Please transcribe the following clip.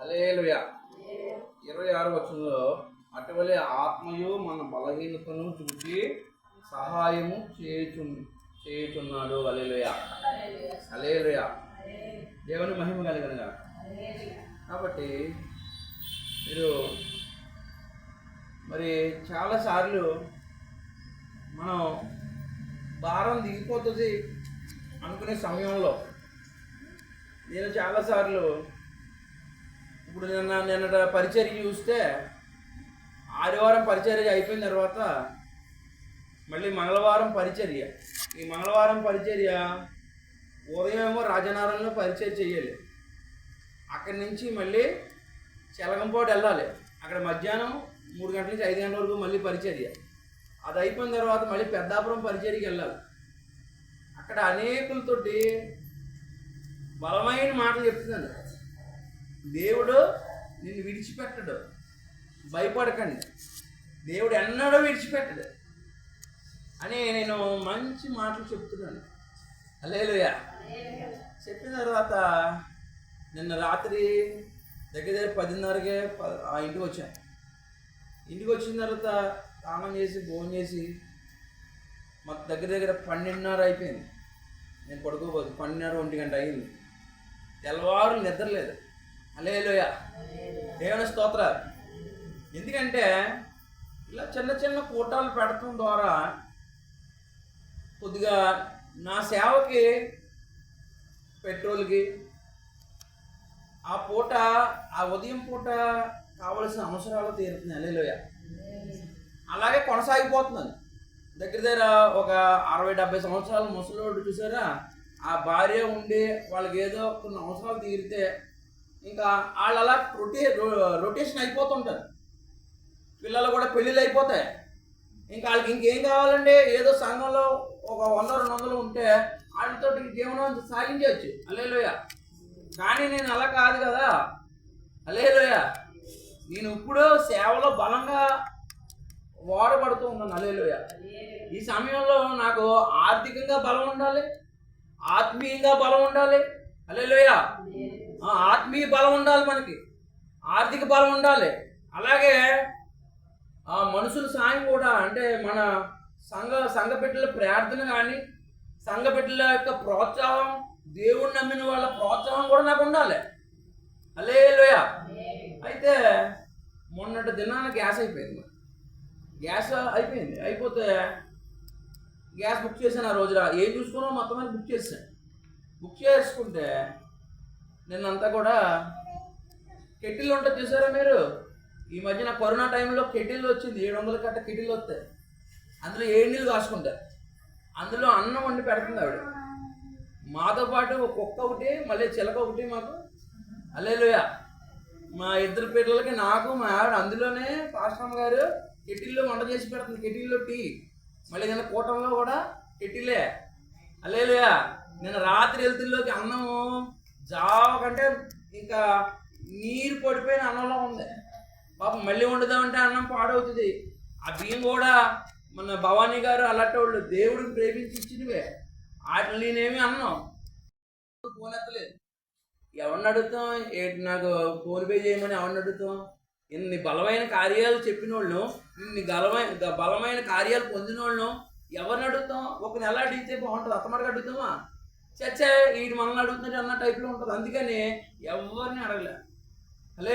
అలేలుయ ఇరవై ఆరు వచనంలో అటువలే ఆత్మయు మన బలహీనతను చూసి సహాయము చేయుచు చేయుచున్నాడు. హలేలుయ హలేలుయ దేవుని మహిమ కలిగనగా. కాబట్టి మీరు మరి చాలాసార్లు మనం భారం దిగిపోతుంది అనుకునే సమయంలో నేను చాలాసార్లు ఇప్పుడు నిన్న నిన్న పరిచర్య చూస్తే ఆదివారం పరిచర్య అయిపోయిన తర్వాత మళ్ళీ మంగళవారం పరిచర్య. ఈ మంగళవారం పరిచర్య ఉదయం ఏమో రాజనారంలో పరిచయం చేయాలి. అక్కడి నుంచి మళ్ళీ చెలగంపాటు వెళ్ళాలి. అక్కడ మధ్యాహ్నం మూడు గంటల నుంచి ఐదు గంటల వరకు మళ్ళీ పరిచర్య. అది అయిపోయిన తర్వాత మళ్ళీ పెద్దాపురం పరిచర్యకి వెళ్ళాలి. అక్కడ అనేకులతోటి బలమైన మాటలు చెప్తున్నాను. దేవుడు నిన్ను విడిచిపెట్టడు. భయపడకండి. దేవుడు ఎన్నడూ విడిచిపెట్టడు. అని నేను మంచి మాటలు చెప్తున్నాను. అలేలుయా చెప్పిన తర్వాత నిన్న రాత్రి దగ్గర దగ్గర పదిన్నరకే ఆ ఇంటికి వచ్చాను. ఇంటికి వచ్చిన తర్వాత స్నానం చేసి భోజనం చేసి మాకు దగ్గర దగ్గర పన్నెండున్నర అయిపోయింది. నేను పడుకోబోదు. పన్నెండున్నర ఒంటి గంట అయింది. తెల్లవారు నిద్రలేదు అలేలోయ దేవుని స్తోత్ర ఎందుకంటే ఇలా చిన్న చిన్న కూటాలు పెడటం ద్వారా కొద్దిగా నా సేవకి పెట్రోల్కి ఆ పూట ఆ ఉదయం పూట కావలసిన అవసరాలు తీరుతున్నాయి అలేలోయ అలాగే కొనసాగిపోతున్నాను. దగ్గర దగ్గర ఒక అరవై డెబ్బై సంవత్సరాలు ముసలోడు చూసారా? ఆ భార్య ఉండి వాళ్ళకి ఏదో కొన్ని అవసరాలు తీరితే ఇంకా వాళ్ళు అలా రొటే రొటేషన్ అయిపోతుంటారు పిల్లలు కూడా పెళ్ళిళ్ళు అయిపోతాయి. ఇంకా వాళ్ళకి ఇంకేం కావాలండి? ఏదో సంఘంలో ఒక వంద రెండు వందలు ఉంటే వాళ్ళతో జీవనం సాగించవచ్చు. అలేలోయ కానీ నేను అలా కాదు కదా. అలేలోయ నేను ఇప్పుడు సేవలో బలంగా వాడబడుతూ ఉన్నాను అలేలోయ ఈ సమయంలో నాకు ఆర్థికంగా బలం ఉండాలి. ఆత్మీయంగా బలం ఉండాలి. అలేలోయ ఆత్మీయ బలం ఉండాలి మనకి. ఆర్థిక బలం ఉండాలి. అలాగే ఆ మనుషుల సాయం కూడా అంటే మన సంఘ సంఘ బిడ్డల ప్రార్థన కానీ సంఘ బిడ్డల యొక్క ప్రోత్సాహం దేవుణ్ణి నమ్మిన వాళ్ళ ప్రోత్సాహం కూడా నాకు ఉండాలి. అలే అయితే మొన్నటి దినాన గ్యాస్ అయిపోయింది గ్యాస్ అయిపోయింది. అయిపోతే గ్యాస్ బుక్ చేశాను ఆ రోజున. ఏం చూసుకున్నా మొత్తం బుక్ చేశాను. బుక్ చేసుకుంటే నిన్నంతా కూడా కెటిల్ ఉంటుంది చూసారా మీరు? ఈ మధ్యన కరోనా టైంలో కెటిల్ వచ్చింది. ఏడు వందల కట్ట కెటిల్ వస్తాయి. అందులో ఏడు నీళ్ళు కాసుకుంటారు అందులో అన్నం వండి పెడుతుంది ఆవిడ. మాతో పాటు ఒక కుక్క ఒకటి మళ్ళీ చిలక ఒకటి మాకు. అల్లేలుయ. మా ఇద్దరు పిల్లలకి నాకు మా ఆవిడ అందులోనే పాస్టమ్ గారు కెటిల్లో వంట చేసి పెడుతుంది. కెటిల్లో టీ. మళ్ళీ నిన్న కూటంలో కూడా కెటిలే. అల్లేలుయ. నిన్న రాత్రి వెళ్తుల్లోకి అన్నము జావ కంటే ఇంకా నీరు పడిపోయిన అన్నంలో ఉంది. పాపం మళ్ళీ వండుదామంటే అన్నం పాడవుతుంది. ఆ బియ్యం కూడా మన భవానీ గారు అలాంటి వాళ్ళు దేవుడికి ప్రేమించి ఇచ్చినవే వాటిని నేనేమి అన్నాం. ఫోన్ ఎత్తలేదు ఎవరిని అడుగుతాం? ఏంటి నాకు ఫోన్ పే చేయమని ఎవరిని అడుగుతాం? ఇన్ని బలమైన కార్యాలు చెప్పిన వాళ్ళు ఇన్ని బలమైన బలమైన కార్యాలు పొందిన వాళ్ళు ఎవరిని అడుగుతాం? ఒక నెల అడిగితే బాగుంటుంది. అత్తమాట అడుగుతామా? చచ్చా వీడు మనల్ని అడుగుతుంటే అన్న టైప్లో ఉంటుంది. అందుకని ఎవరిని అడగలే. హలో